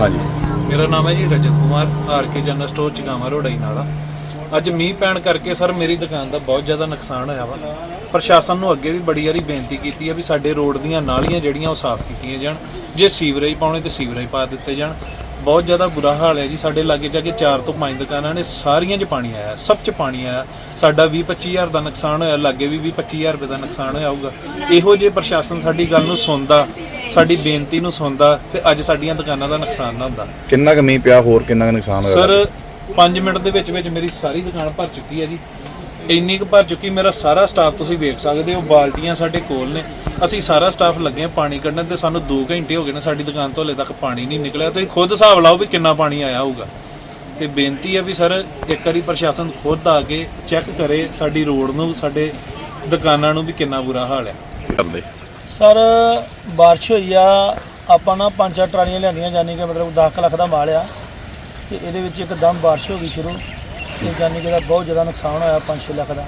ਹਾਂਜੀ। ਮੇਰਾ ਨਾਮ ਹੈ ਜੀ Rajat Kumar R K general store ਚਗਾਵਾ ਰੋੜਾਈ ਨਾਲ ਅੱਜ ਮੀਂਹ ਪੈਣ ਕਰਕੇ ਸਰ ਮੇਰੀ ਦੁਕਾਨ ਦਾ ਬਹੁਤ ਜ਼ਿਆਦਾ ਨੁਕਸਾਨ ਹੋਇਆ ਵਾ। ਪ੍ਰਸ਼ਾਸਨ ਨੂੰ ਅੱਗੇ ਵੀ ਬੜੀ ਵਾਰੀ ਬੇਨਤੀ ਕੀਤੀ ਆ ਵੀ ਸਾਡੇ ਰੋਡ ਦੀਆਂ ਨਾਲੀਆਂ ਜਿਹੜੀਆਂ ਉਹ ਸਾਫ਼ ਕੀਤੀਆਂ ਜਾਣ ਜੇ ਸੀਵਰੇਜ ਪਾਉਣੇ ਤੇ ਸੀਵਰੇਜ ਪਾ ਦਿੱਤੇ ਜਾਣ। ਬਹੁਤ ਜ਼ਿਆਦਾ ਬੁਰਾ ਹਾਲ ਹੈ ਜੀ। ਸਾਡੇ ਲਾਗੇ ਜਾ ਕੇ 4 ਤੋਂ 5 ਦੁਕਾਨਾਂ ਨੇ ਸਾਰੀਆਂ 'ਚ ਪਾਣੀ ਆਇਆ ਸਭ 'ਚ ਪਾਣੀ ਆਇਆ। ਸਾਡਾ 20 25000 ਦਾ ਨੁਕਸਾਨ ਹੋਇਆ ਲਾਗੇ ਵੀ 20 25000 ਰੁਪਏ ਦਾ ਨੁਕਸਾਨ ਹੋਇਆ ਹੋਊਗਾ। ਇਹੋ ਜੇ ਪ੍ਰਸ਼ਾਸਨ ਸਾਡੀ ਗੱਲ ਨੂੰ ਸੁਣਦਾ ਸਾਡੀ ਬੇਨਤੀ ਨੂੰ ਸੁਣਦਾ ਤੇ ਅੱਜ ਸਾਡੀਆਂ ਦੁਕਾਨਾਂ ਦਾ ਨੁਕਸਾਨ ਨਾ ਹੁੰਦਾ। ਕਿੰਨਾ ਕੁ ਮੀਂਹ ਪਿਆ ਹੋਰ ਕਿੰਨਾ ਕੁ ਨੁਕਸਾਨ ਹੋਇਆ ਸਰ 5 ਮਿੰਟ ਦੇ ਵਿੱਚ ਵਿੱਚ ਮੇਰੀ ਸਾਰੀ ਦੁਕਾਨ ਭਰ ਚੁੱਕੀ ਹੈ ਜੀ। ਇੰਨੀ ਕੁ ਭਰ ਚੁੱਕੀ ਮੇਰਾ ਸਾਰਾ ਸਟਾਫ ਤੁਸੀਂ ਵੇਖ ਸਕਦੇ ਹੋ ਬਾਲਟੀਆਂ ਸਾਡੇ ਕੋਲ ਨੇ। ਅਸੀਂ ਸਾਰਾ ਸਟਾਫ ਲੱਗੇ ਹਾਂ ਪਾਣੀ ਕੱਢਣ ਤੇ ਸਾਨੂੰ 2 ਘੰਟੇ ਹੋ ਗਏ ਨੇ ਸਾਡੀ ਦੁਕਾਨ ਤੋਂ ਹਲੇ ਤੱਕ ਪਾਣੀ ਨਹੀਂ ਨਿਕਲਿਆ। ਤੁਸੀਂ ਖੁਦ ਹਿਸਾਬ ਲਾਓ ਵੀ ਕਿੰਨਾ ਪਾਣੀ ਆਇਆ ਹੋਊਗਾ। ਤੇ ਬੇਨਤੀ ਹੈ ਵੀ ਸਰ ਇੱਕ ਵਾਰੀ ਪ੍ਰਸ਼ਾਸਨ ਖੁਦ ਆ ਕੇ ਚੈੱਕ ਕਰੇ ਸਾਡੀ ਰੋਡ ਨੂੰ ਸਾਡੇ ਦੁਕਾਨਾਂ ਨੂੰ ਵੀ ਕਿੰਨਾ ਬੁਰਾ ਹਾਲ ਹੈ। ਕਰਦੇ ਸਰ ਬਾਰਿਸ਼ ਹੋਈ ਆ ਆਪਾਂ ਨਾ ਪੰਜ ਚਾਰ ਟਰਾਲੀਆਂ ਲਿਆਂਦੀਆਂ ਜਾਨੀ ਕਿ ਮਤਲਬ 10 ਲੱਖ ਦਾ ਮਾਲ ਆ। ਤੇ ਇਹਦੇ ਵਿੱਚ ਇੱਕਦਮ ਬਾਰਿਸ਼ ਹੋ ਗਈ ਸ਼ੁਰੂ। ਤੇ ਜਾਨੀ ਇਹਦਾ ਬਹੁਤ ਜ਼ਿਆਦਾ ਨੁਕਸਾਨ ਹੋਇਆ 5-6 ਲੱਖ ਦਾ।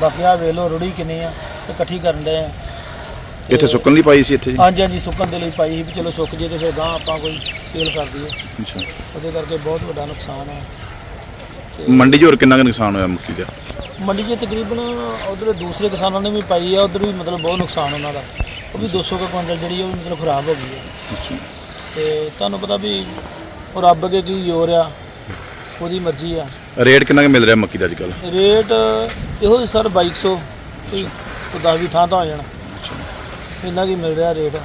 ਬਾਕੀ ਆ ਵੇਖ ਲਓ ਰੁੜੀ ਕਿੰਨੀ ਆ ਤੇ ਇਕੱਠੀ ਕਰਨ ਦੇ ਆ। ਇੱਥੇ ਸੁੱਕਣ ਲਈ ਪਾਈ ਸੀ ਇੱਥੇ ਜੀ? ਹਾਂਜੀ ਹਾਂਜੀ ਸੁੱਕਣ ਦੇ ਲਈ ਪਾਈ ਸੀ ਵੀ ਚਲੋ ਸੁੱਕ ਜੇ ਤੇ ਫਿਰ ਗਾਂ ਆਪਾਂ ਕੋਈ ਸੇਲ ਕਰ ਦਈਏ। ਅੱਛਾ। ਉਹਦੇ ਕਰਕੇ ਬਹੁਤ ਵੱਡਾ ਨੁਕਸਾਨ ਆ। ਮੰਡੀ 'ਚ ਹੋਰ ਕਿੰਨਾ ਕੁ ਨੁਕਸਾਨ ਹੋਇਆ ਮੱਕੀ ਦਾ? ਮੰਡੀ 'ਚ ਤਕਰੀਬਨ ਉਧਰ ਦੂਸਰੇ ਕਿਸਾਨਾਂ ਨੇ ਵੀ ਪਾਈ ਆ ਉਧਰ ਵੀ ਮਤਲਬ ਬਹੁਤ ਨੁਕਸਾਨ ਉਹਨਾਂ ਦਾ। ਉਹ ਵੀ 200 ਕੁ ਕੁਇੰਟਲ ਜਿਹੜੀ ਉਹ ਮਤਲਬ ਖਰਾਬ ਹੋ ਗਈ ਹੈ ਤੇ ਤੁਹਾਨੂੰ ਪਤਾ ਵੀ ਉਹ ਰੱਬ ਅੱਗੇ ਕੀ ਜ਼ੋਰ ਆ ਉਹਦੀ ਮਰਜ਼ੀ ਆ। ਰੇਟ ਕਿੰਨਾ ਕੁ ਮਿਲ ਰਿਹਾ ਮੱਕੀ ਦਾ ਅੱਜ ਕੱਲ ਰੇਟ ਇਹੋ ਹੀ ਸਰ 2200 ਕੋਈ 10 ਵੀ ਥਾਂ ਤਾਂ ਹੋ ਜਾਣਾ। ਇੰਨਾ ਕੀ ਮਿਲ ਰਿਹਾ ਰੇਟ।